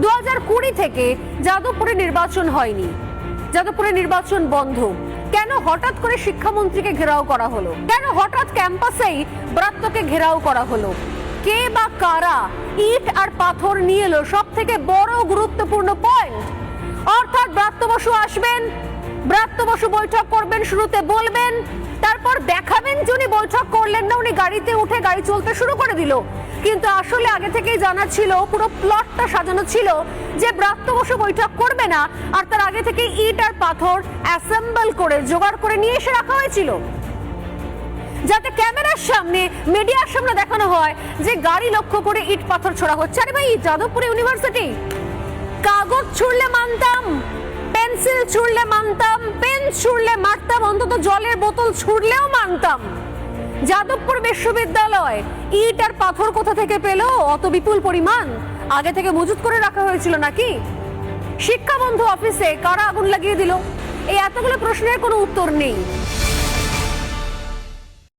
দু হাজার কুড়ি থেকে যাদবপুরে নির্বাচন হয়নি। যাদবপুরে নির্বাচন বন্ধ। কেন হঠাৎ করে শিক্ষামন্ত্রীকে ঘেরাও করা হলো? কেন হঠাৎ ক্যাম্পাসেই ব্রাত্যকে ঘেরাও করা হলো? কে বা কারা ইট আর পাথর নিয়ে এলো? সব থেকে বড় গুরুত্বপূর্ণ পয়েন্ট অর্থাৎ ব্রাত্য বসু আসবেন, ব্রাত্য বসু বৈঠক করবেন, শুরুতে বলবেন, তারপর দেখাবেন যে উনি বৈঠক করলেন না, উনি গাড়িতে উঠে গাড়ি চলতে শুরু করে দিল। কিন্তু আসলে আগে থেকেই জানা ছিল, পুরো প্লটটা সাজানো ছিল যে ব্রাত্য বসু বৈঠক করবে না, আর তার আগে থেকে ইট আর পাথর অ্যাসেম্বল করে, জোগাড় করে নিয়ে এসে রাখা হয়েছিল। যাতে ক্যামেরার সামনে মিডিয়ার সামনে দেখানো হয় যে গাড়ি লক্ষ্য করে ইট পাথর ছোড়া হচ্ছে। আরে ভাই, যাদবপুর ইউনিভার্সিটি কাগজ ছুড়লে মানতাম পেন্সিল ছুড়লে মানতাম পেন ছুড়লে মারতাম, অন্তত জলের বোতল ছুড়লেও মানতাম। যাদবপুর বিশ্ববিদ্যালয়। ইট আর পাথর কোথা থেকে পেল? অত বিপুল পরিমাণ? আগে থেকে মজুত করে রাখা হয়েছিল নাকি? শিক্ষা বন্ধু অফিসে কারা আগুন লাগিয়ে দিল? এই এতগুলো প্রশ্নের কোনো উত্তর নেই।